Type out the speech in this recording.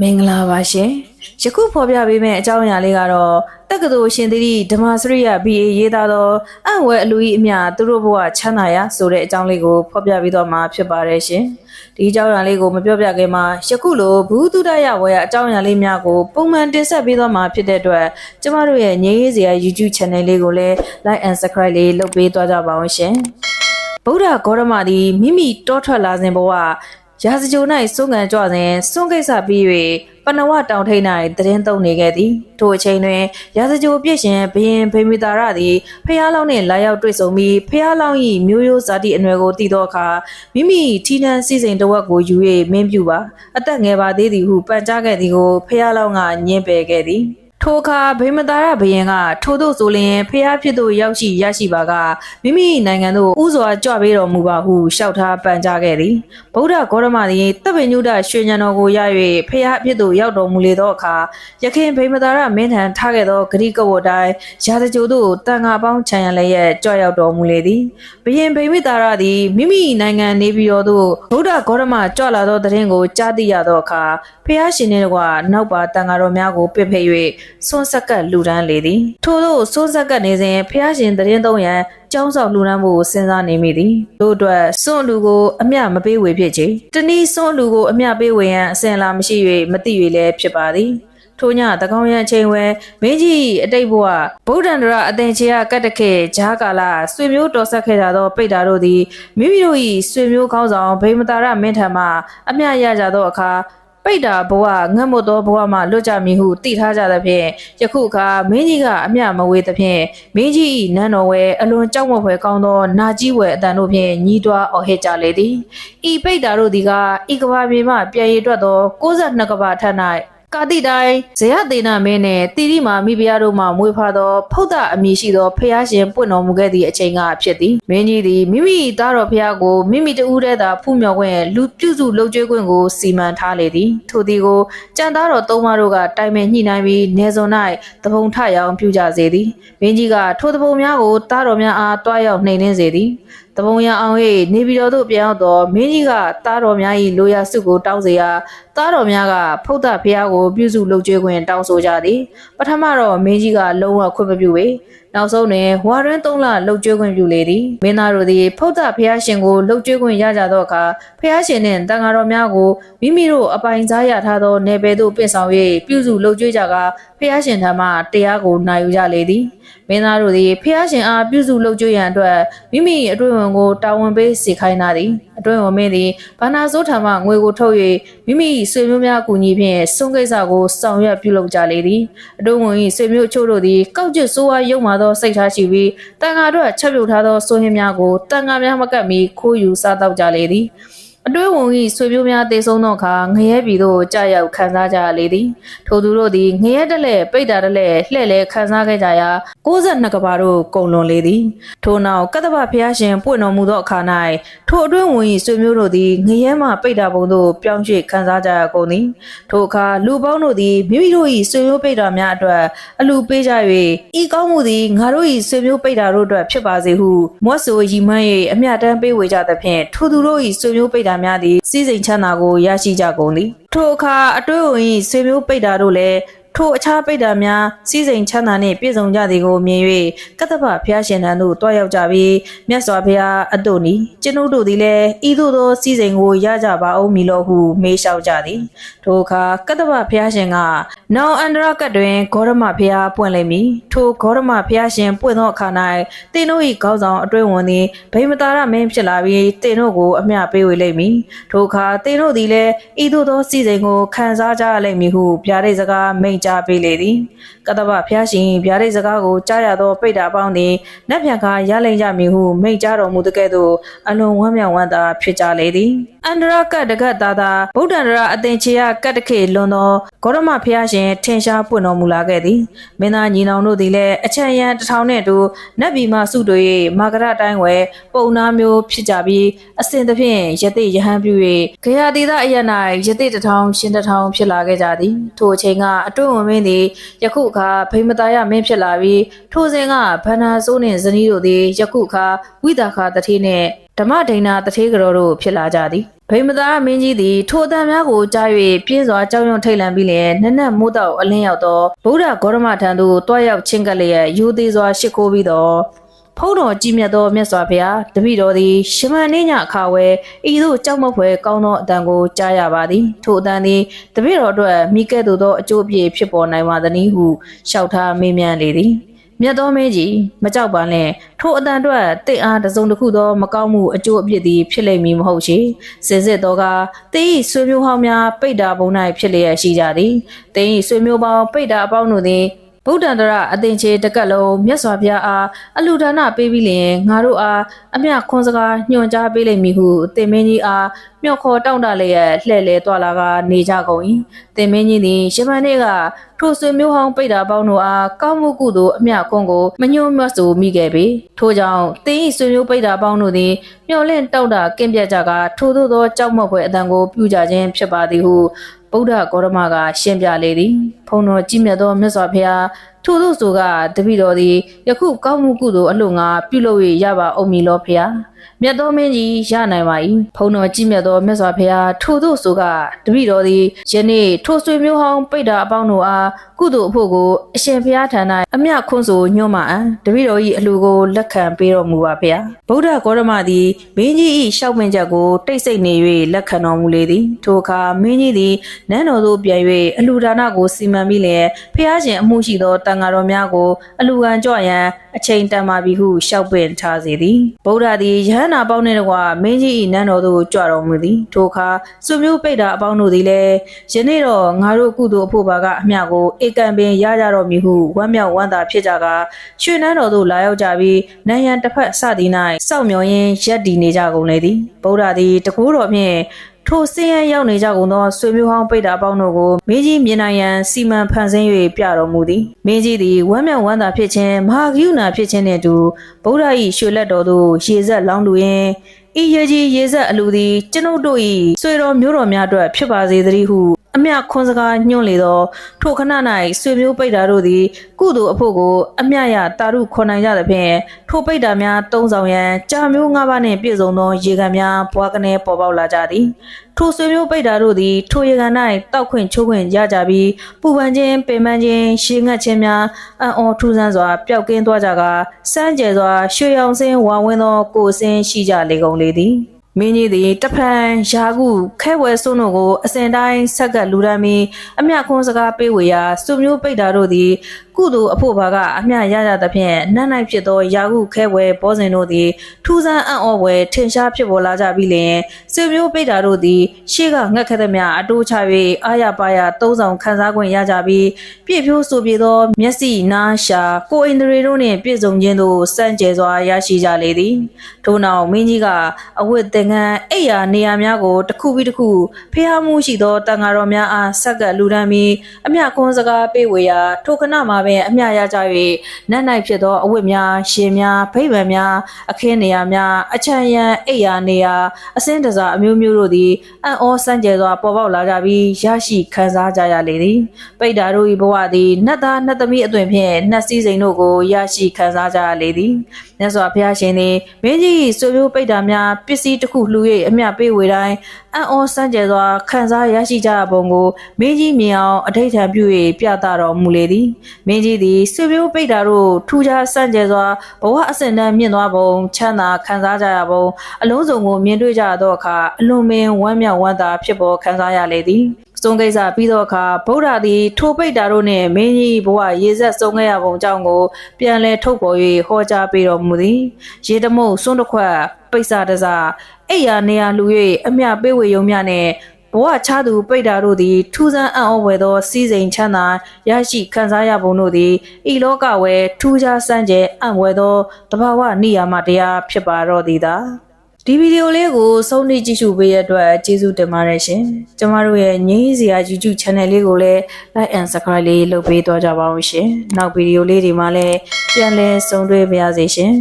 မင်္ဂလာပါရှင်ယခုဖော်ပြပေးမယ့်အကြောင်းအရာလေးကတော့တက္ကသိုလ်ရှင်သတိဓမ္မစရိယ BA ရေးသားသောအံ့ဝဲအလူကြီးအမျှသူတို့ဘဝချမ်းသာရာဆိုတဲ့အကြောင်းလေးကိုဖော်ပြပေးတော့မှာဖြစ်ပါတယ်ရှင်ဒီအကြောင်းအရာလေးကိုမပြောပြခင်မှာယခုလိုဘူးတုဒရဝေယအကြောင်းအရာလေးများကိုပုံမှန်တင်ဆက်ပေးတော့မှာဖြစ်တဲ့အတွက်ကျမတို့ရဲ့ငြိမ်းရေးစရာ YouTube channel လေးကိုလည်း like and subscribe လေးလုပ်ပေးသွားကြပါအောင်ရှင်ဗုဒ္ဓဂေါရမသည်မိမိတောထွက်လာစဉ်ဘဝ ရာဇကြို၌စွန့်ကန်ကြွစဉ်စွန့်ကိစ္စပြီး၍ပဏဝတောင်ထိပ်၌တည်င်းသုံးနေခဲ့သည်ထိုအချိန်တွင်ရာဇကြိုပြည့်ရှင်ဘရင်ဗေမိတာရသည်ဖះလောင်းနှင့်လာရောက်တွေ့ဆုံပြီးဖះလောင်း၏မျိုးရိုးဇာတိအနွယ်ကိုတည်သောအခါမိမိထီးနှံစီစဉ်တစ်ဝက်ကိုယူ၍မင်းပြူပါအသက်ငယ်ပါသေးသည်ဟုပန်ကြားခဲ့သည်ကိုဖះလောင်းကညှင်းပယ်ခဲ့သည် ထိုအခါဗိမသာရဘယင်ကထို့သို့ဆိုလျင်ဖျားဖြစ်သို့ရောက်ရှိရရှိပါကမိမိနိုင်ငံသို့ဥစွာကြွပေးတော်မူပါဟုလျှောက်ထားပန်ကြားခဲ့သည်ဗုဒ္ဓဂေါရမသည်တပ်ပင်ညုဒရွှေဉဏ်တော်ကိုရ၍ဖျားဖြစ်သို့ရောက်တော်မူလေသောအခါယခင်ဗိမသာရမင်းထံထားခဲ့သောဂရိကဝတ်တိုင်းရာဇကြိုသို့တန်ဃာပေါင်းခြံရံလည်းရဲ့ကြွရောက်တော်မူလေသည်ဘယင်ဗိမိတာရသည်မိမိနိုင်ငံနေပြည်တော်သို့ဗုဒ္ဓဂေါရမကြွလာသောတရင်ကိုကြားသိရသောအခါဖျားရှင်နှင့်တကွနောက်ပါတန်ဃာတော်များကိုပစ်ဖိတ်၍ဆွန့်ဆက်ကပ်လှူဒန်းလေသည်ထို့သောဆွန့်ဆက်ကပ်နေစဉ်ဖျားရှင်တရင်သုံးရန်ကျောင်းဆောင်လှူဒန်းမှုကိုစဉ်းစားနေမိသည်တို့အတွက်စွန့်လူကိုအမျှမပေးဝေဖြစ်ချေတနည်းစွန့်လူကိုအမျှပေးဝေရန်အစဉ်လာမရှိ၍မသိ၍လည်းဖြစ်ပါသည်ထိုညတကောင်းရန်အချိန်ဝဲမင်းကြီးအတိတ်ဘဝဗုဒ္ဓန္တရအသင်ချေရကတ်တခေဂျားကာလဆွေမျိုးတော်ဆက်ခဲ့ကြသောပိတ္တာတို့သည်မိမိတို့၏ဆွေမျိုးကောင်းဆောင်ဗိမတာရမင်းထံမှအမျှရကြသောအခါ ပိတ်တာဘဝငတ်မွတ်သောဘဝမှလွတ်ကြမည်ဟုသိထားကြသဖြင့်ယခုအခါမင်းကြီးကအမျှမဝေသဖြင့်မင်းကြီး၏နန်းတော်ဝဲအလွန်ကြောက်မက်ဖွယ်ကောင်းသောနာကြီးဝဲအတန်တို့ဖြင့်ညီးတွားအော်ဟစ်ကြလေသည်ဤပိတ်တာတို့သည်ကဤကဘာမြေမှပြန်ရည်တွက်သော62ကဘာထက်၌ ကာတိတိုင်းဇေယသေနမင်းနှင့်တိရိမာမိဖုရားတို့မှမွေးဖွားသောဖုဒ္ဒအမည်ရှိသောဖျားရှင်ပွင့်တော်မူခဲ့သည့်အချိန်ကဖြစ်သည်မင်းကြီးသည်မိမိသားတော်ဖျားကိုမိမိတဦးတည်းသာဖူးမြော်ခွင့်လူပြုစုလှုပ်ကြွေးခွင့်ကိုစီမံထားလေသည်ထိုသည်ကိုကြံသားတော်သုံးပါးတို့ကတိုင်ပင်ညှိနှိုင်းပြီးနေစုံ၌တပုံထရောင်ပြုကြစေသည်မင်းကြီးကထိုတပုံများကိုသားတော်များအားတွားရောက်နှိမ်နှင်းစေသည်တပုံရအောင်၍နေပြည်တော်သို့ပြန်ရောက်သောမင်းကြီးကသားတော်များ၏လိုရာစုကိုတောင်းစေရာ သားတော်များကဖုဒ္ဒဖျားကိုပြုစုလုပ်ကြွေးခွင့်တောင်းဆိုကြသည်ပထမတော့မင်းကြီးကလုံးဝခွင့်မပြုပေနောက်ဆုံးတွင်ဝါရင်းသုံးလလှုပ်ကြွေးခွင့်ပြုလေသည်မင်းသားတို့သည်ဖုဒ္ဒဖျားရှင်ကိုလှုပ်ကြွေးခွင့်ရကြသောအခါဖျားရှင်နှင့်တန်ဃာတော်များကိုမိမိတို့အပိုင်စားရထားသောနေပယ်သို့ပင့်ဆောင်၍ပြုစုလှုပ်ကြွေးကြကာဖျားရှင်ထံမှတရားကိုနိုင်ယူကြလေသည်မင်းသားတို့သည်ဖျားရှင်အားပြုစုလှုပ်ကြွေးရန်အတွက်မိမိအတွင်းဝင်ကိုတာဝန်ပေးစေခိုင်းတာသည်အတွင်းဝင်မင်းသည်ဘာနာစိုးထံမှငွေကိုထုတ်၍မိမိဆွေမျိုးများအကူအညီဖြင့်စွန့်ကိစ္စကိုဆောင်ရွက်ပြုလုပ်ကြလေသည်အတွင်းဝင်၏ဆွေမျိုးအချို့တို့သည်ကောက်ကျစ်ဆိုးဝါးရုံမာသောစိတ်ထားရှိပြီးတန်ဃာတို့ချက်ပြုတ်ထားသောဆိုဟင်းများကိုတန်ဃာများမကပ်မီခိုးယူစားတောက်ကြလေသည် အတွဲဝင်၏ဆွေမျိုးများတေဆုံးသောအခါငရဲပြည်သို့ကြာရောက်ခံစားကြရလေသည်ထိုသူတို့သည်ငရဲတက်လက်ပိတ်တာတက်လက်လှဲ့လဲခံစားခဲ့ကြရာ62ကဘာတို့ကုန်လွန်လေသည်ထို့နောက်ကတ္တဗဖျားရှင်ပွင့်တော်မူသောအခါ၌ထိုအတွင်းဝင်၏ဆွေမျိုးတို့သည်ငရဲမှပိတ်တာပုံသို့ပြောင်းရွှေ့ခံစားကြရကုန်သည်ထိုအခါလူပေါင်းတို့သည်မိမိတို့၏ဆွေမျိုးပိတ်တာများအတွက်အလူပေးကြ၍ဤကောင်းမှုသည်ငါတို့၏ဆွေမျိုးပိတ်တာတို့အတွက်ဖြစ်ပါစေဟုမွတ်ဆိုရီမန်း၍အမျှတမ်းပေးဝေကြသဖြင့်ထိုသူတို့၏ဆွေမျိုးပိတ်တာများသည်စီးစိမ်ချမ်းသာကိုရရှိကြကုန်သည်ထိုအခါအတွင်းဝင်၏ဆွေမျိုးပိတ်တာတို့လည်း ထိုအခြားပိတ်တာများစီးစိမ်ချမ်းသာနှင့်ပြည့်စုံကြသည်ကိုမြင်၍ကတ္တဗဖျားရှင်ထံသို့တွားရောက်ကြပြီးမြတ်စွာဘုရားအတုနီကျွန်ုပ်တို့သည်လည်းဤသို့သောစီးစိမ်ကိုရကြပါအောင်မည်လို့ဟုမေးလျှောက်ကြသည်ထိုအခါကတ္တဗဖျားရှင်ကနောင်အန္တရကတ်တွင်ဂေါရမဖျားပွင့်လိမ့်မည်ထိုဂေါရမဖျားရှင်ပွင့်သောအခါ၌တင်တို့၏ခေါင်းဆောင်အတွင်းဝင်သည်ဗိမတာရမင်းဖြစ်လာပြီးတင်တို့ကိုအမျှပေးဝေလိမ့်မည်ထိုအခါတင်တို့သည်လည်းဤသို့သောစီးစိမ်ကိုခံစားကြရလိမ့်မည်ဟုဗျာဒိတ်စကားမိန့်ကြားပေးလေသည် ကတ္တဗဖျားရှင်ဗျာဒိတ်စကားကိုကြားရသောပိဋ္ဌာပေါင်းသည်နတ်ပြန်ကားရလိမ့်ကြမည်ဟုမိန့်ကြားတော်မူတဲ့ကဲ့သို့အလွန်ဝမ်းမြောက်ဝမ်းသာဖြစ်ကြလေသည်အန္တရကတ်တကတ်သာသာဗုဒ္ဓန္တရအသင်ချေယကတ်တခေလွန်သောဂေါရမဖျားရှင်ထင်ရှားပွင့်တော်မူလာခဲ့သည်မင်းသားညီနောင်တို့သည်လည်းအချမ်းရန်တစ်ထောင်နဲ့တူနတ်ပြည်မှစုတွေ၍မာကရတိုင်းဝယ်ပုံနာမျိုးဖြစ်ကြပြီးအစဉ်သဖြင့်ယသိယဟန်ပြု၍ခရတိသအရ၌ယသိတစ်ထောင်ရှင်တစ်ထောင်ဖြစ်လာခဲ့ကြသည်ထိုအချိန်ကအတွင်းဝင်မင်းသည်ယခုအခါဗိမတာယမင်းဖြစ်လာပြီးထိုစဉ်ကဗန္နာစိုးနှင့်ဇနီးတို့သည်ယခုအခါဝိတာခတထေးနှင့်ဓမ္မဒိဏတထေးကတော်တို့ဖြစ်လာကြသည်ဗိမသာမင်းကြီးသည်ထိုအတန်များကိုကြား၍ပြင်းစွာကြောက်ရွံ့ထိတ်လန့်ပြီးလျင်နက်နက်မိုးတောက်အလင်းရောက်သောဗုဒ္ဓဂေါရမထံသို့တွားရောက်ချင်းကပ်လျက်ယူသေးစွာရှ िख ိုးပြီးတော့ ဖုံးတော်ကြည်မြတ်သောမြတ်စွာဘုရားတပည့်တော်သည်ရှမန်နေညအခါဝဲဤသို့ကြောက်မက်ဖွယ်ကောင်းသောအတန်ကိုကြားရပါသည်ထိုအတန်သည်တပည့်တော်အတွက်မိကဲ့သို့သောအကျိုးအပြည့်ဖြစ်ပေါ်နိုင်ပါသနည်းဟုလျှောက်ထားမေးမြန်းလေသည်မြတ်သောမင်းကြီးမကြောက်ပါနဲ့ထိုအတန်အတွက်တင့်အားတစ်စုံတစ်ခုသောမကောင်းမှုအကျိုးအပြစ်သည်ဖြစ်လိမ့်မည်မဟုတ်ချေစင်စစ်တော့ကတင်းဤဆွေမျိုးဟောင်းများပိတ်တာပုံ၌ဖြစ်လျက်ရှိကြသည်တင်းဤဆွေမျိုးပေါင်းပိတ်တာအပေါင်းတို့သည် ဗုဒ္ဓန္တရအသင်္ချေတကက်လုံးမြတ်စွာဘုရားအားအလူဒါနပေးပြီးလျင်ငါတို့အားအမျှခွန်စကားညွှန်ကြားပေးလိမ့်မည်ဟုတင်မင်းကြီးအားမြော့ခေါ်တောင့်တလျက်လှဲ့လေသွားလာကနေကြကုန်၏တင်မင်းကြီးသည်ရှမန်နေ့ကထိုဆွေမျိုးဟောင်းပိတ်တာပေါင်းတို့အားကောင်းမှုကုသိုလ်အမျှခွန်ကိုမညှို့မဆိုမိခဲ့ပေထို့ကြောင့်တင်းဤဆွေမျိုးပိတ်တာပေါင်းတို့သည်မျော်လင့်တောက်တာကင်းပြတ်ကြကထိုသို့သောကြောက်မော့ဖွယ်အတန်ကိုပြုကြခြင်းဖြစ်ပါသည်ဟု ဗုဒ္ဓဂေါရမက ရှင်းပြလေသည် ဖုံတော်ကြည်မြတ်သောမြတ်စွာဘုရားထို့သို့ဆိုကတပည့်တော်သည်ယခုကောင်းမှုကုသိုလ်အလို့ငါပြုလုပ်၍ရပါအောင်မည်လောဖျား မြတ်သောမင်းကြီးရနိုင်ပါ၏ဖုံတော်ကြည်မြတ်သောမြတ်စွာဘုရားထို့သို့ဆိုကတပည့်တော်သည်ယနေ့ထိုဆွေမျိုးဟောင်းပိတ်တာအပေါင်းတို့အားကုသိုလ်အဖို့ကိုအရှင်ဘုရားထံ၌အမျှခွန်းဆိုညွှန်မှအံတပည့်တော်၏အလှကိုလက်ခံပေးတော်မူပါဖျားဗုဒ္ဓဂေါရမသည်မင်းကြီး၏ရှောက်ပင်ချက်ကိုတိတ်ဆိတ်နေ၍လက်ခံတော်မူလေသည်ထိုအခါမင်းကြီးသည်နန်းတော်သို့ပြန်၍အလှဒါနကိုစီမံပြီးလျင်ဖျားရှင်အမှုရှိသောတန်ဃာတော်များကိုအလှခံကြွရန်အချိန်တန်ပါပြီဟုရှောက်ပင်ထားစေသည်ဗုဒ္ဓသည်ယဟန္တာပေါင်းနှင့်တကွမင်းကြီး၏နန်းတော်သို့ကြွတော်မူသည်ထိုအခါစွမျိုးပိတ်တာအပေါင်းတို့သည်လည်းယနေ့တော့ငါတို့ကုသိုလ်အဖို့ပါကအမျှကိုဧကံပင်ရကြတော်မူဟုဝမ်းမြောက်ဝမ်းသာဖြစ်ကြကရွှေနန်းတော်သို့လာရောက်ကြပြီးနန်းရန်တစ်ဖက်စသည်၌စောင့်မျှော်ရင်းရက်တည်နေကြကုန်လေသည်ဗုဒ္ဓသည်တကူတော်ဖြင့် ထိုစင်းရန်ရောက်နေကြကုန်သောဆွေမျိုးဟောင်းပိတ်တာအပေါင်းတို့ကိုမင်းကြီးမြင်နိုင်ရန်စီမံဖန်ဆင်း၍ပြတော်မူသည်မင်းကြီးသည်ဝမ်းမြောက်ဝမ်းသာဖြစ်ခြင်းမဟာဂိယုဏဖြစ်ခြင်းနှင့်အတူဗုဒ္ဓ၏ရွှေလက်တော်သို့ရေဆက်လောင်းလူရင်းဤရေကြီးရေဆက်အလူသည်ကျွန်ုပ်တို့၏ဆွေတော်မျိုးတော်များအတွက်ဖြစ်ပါစေသတည်းဟု အမျှခွန်စကားညွှန်လေသောထိုခဏ၌ဆွေမျိုးပိတ်တာတို့သည် ကုသိုလ်အဖို့ကိုအမျှရတာရုခွန်နိုင်ကြသဖြင့်ထိုပိတ်တာများတုံးဆောင်ရန်ကြာမျိုး၅ပါးနှင့်ပြည့်စုံသောရေကန်များဘွားကနေပေါ်ပေါက်လာကြသည်ထိုဆွေမျိုးပိတ်တာတို့သည်ထိုရေကန်၌တောက်ခွင့်ချိုးခွင့်ရကြပြီးပူပန်ခြင်းပင်ပန်းခြင်းရှေငတ်ခြင်းများအံ့ဩထူးဆန်းစွာပျောက်ကင်းသွားကြကာစမ်းကြဲစွာရွှေရောင်စင်းဝါဝင်းသောကိုယ်စင်းရှိကြလေကုန်လေသည် မင်းကြီးသည်တဖန်ယာကုခဲဝဲစွန်းတို့ကိုအစဉ်တိုင်းဆက်ကလူရမ်းပြီးအမျှခွန်စကားပေးဝေရာစုမျိုးပိတ်တာတို့သည်ကုသိုလ်အဖို့ဘာကအမျှရကြသဖြင့်နတ်နိုင်ဖြစ်သောယာကုခဲဝဲဘောဇင်တို့သည်ထူးဆန်းအံ့ဩဝဲထင်ရှားဖြစ်ပေါ်လာကြပြီးလျှင်စုမျိုးပိတ်တာတို့သည်ရှေ့ကငှက်ခက်သည်များအတိုးချ၍အာရပါရသုံးဆောင်ခန်းစား권ရကြပြီးပြည့်ဖြိုးဆိုပြေသောမျက်စိနားရှာကိုယ်အိန္ဒြေတို့နှင့်ပြည့်စုံခြင်းသို့စံကြယ်စွာရရှိကြလေသည်ထို့နောက်မင်းကြီးကအဝတ်သင်္ကန်းအိယာနေရာများကိုတစ်ခုပြီးတစ်ခုဖျားမှုရှိသောတန်ဃာတော်များအားဆက်ကလူဒန်းပြီးအမျှခွန်စကားပေးဝေရာထိုခဏမှာပင်အမျှရကြ၍နတ်၌ဖြစ်သောအဝတ်များရှင်များဗိဗ္ဗံများအခင်းနေရာများအချမ်းရန်အိယာနေရာအစင်းတစားအမျိုးမျိုးတို့သည်အံ့ဩစံကြယ်စွာပေါ်ပေါက်လာကြပြီးရရှိခံစားကြရလေသည်ပိတ်တာတို့၏ဘဝသည်နတ်သားနတ်သမီးအသွင်ဖြင့်နတ်စည်းစိမ်တို့ကိုရရှိခံစားကြရလေသည်မြတ်စွာဘုရားရှင်သည်မင်းကြီး၏ဆွေမျိုးပိတ်တာများပစ္စည်းတစ်ခုလှူ၍အမျှပေးဝေတိုင်းအံ့ဩစံကြယ်စွာခံစားရရှိကြရပုံကိုမင်းကြီးမြင်အောင်အထိတ်ထံပြု၍ပြသတော်မူလေသည်မင်းကြီးသည်ဆွေမျိုးပိတ်တာတို့ထူးခြားစံကြယ်စွာဘဝအစဉ်တန်းမြင့်သွားပုံချမ်းသာခံစားကြရပုံအလုံးစုံကိုမြင်တွေ့ကြသောအခါအလွန်ပင်ဝမ်းမြောက်ဝမ်းသာဖြစ်ပေါ်ခံစားရလေသည် စုံကိစ္စပြီးသောအခါဗုဒ္ဓသည်ထိုပိတ်တာတို့နှင့်မင်းကြီးဘဝရေဆက်ဆုံးခဲ့ရပုံကြောင့်ကို ပြန်လည်ထုတ်ပေါ်၍ဟောကြားပေးတော်မူသည်ရေတမုတ်စွန်းတစ်ခွက်ပိတ်စာတစားအိယာနေရာလူ၍အမျှပေးဝေယုံများနှင့်ဘဝချသူပိတ်တာတို့သည်ထူးဆန်းအံ့ဩဝယ်သောစီးစိမ်ချမ်းသာရရှိခံစားရပုံတို့သည်ဤလောကဝဲထူးခြားစံကြဲအံ့ဝယ်သောတဘာဝနိယာမတရားဖြစ်ပါတော့သည်သာ ဒီဗီဒီယိုလေးကိုဆုံးဖြတ်ကြည့်ရှုပေးရတဲ့အတွက်ကျေးဇူးတင်ပါတယ်ရှင်ကျမတို့ရဲ့ငင်းစရာ YouTube Channel လေးကိုလည်း Like and Subscribe လေးလုပ်ပေးသွားကြပါဦးရှင်နောက်ဗီဒီယိုလေးဒီမှာလည်းပြန်လည်ဆုံတွေ့ပါရစေရှင်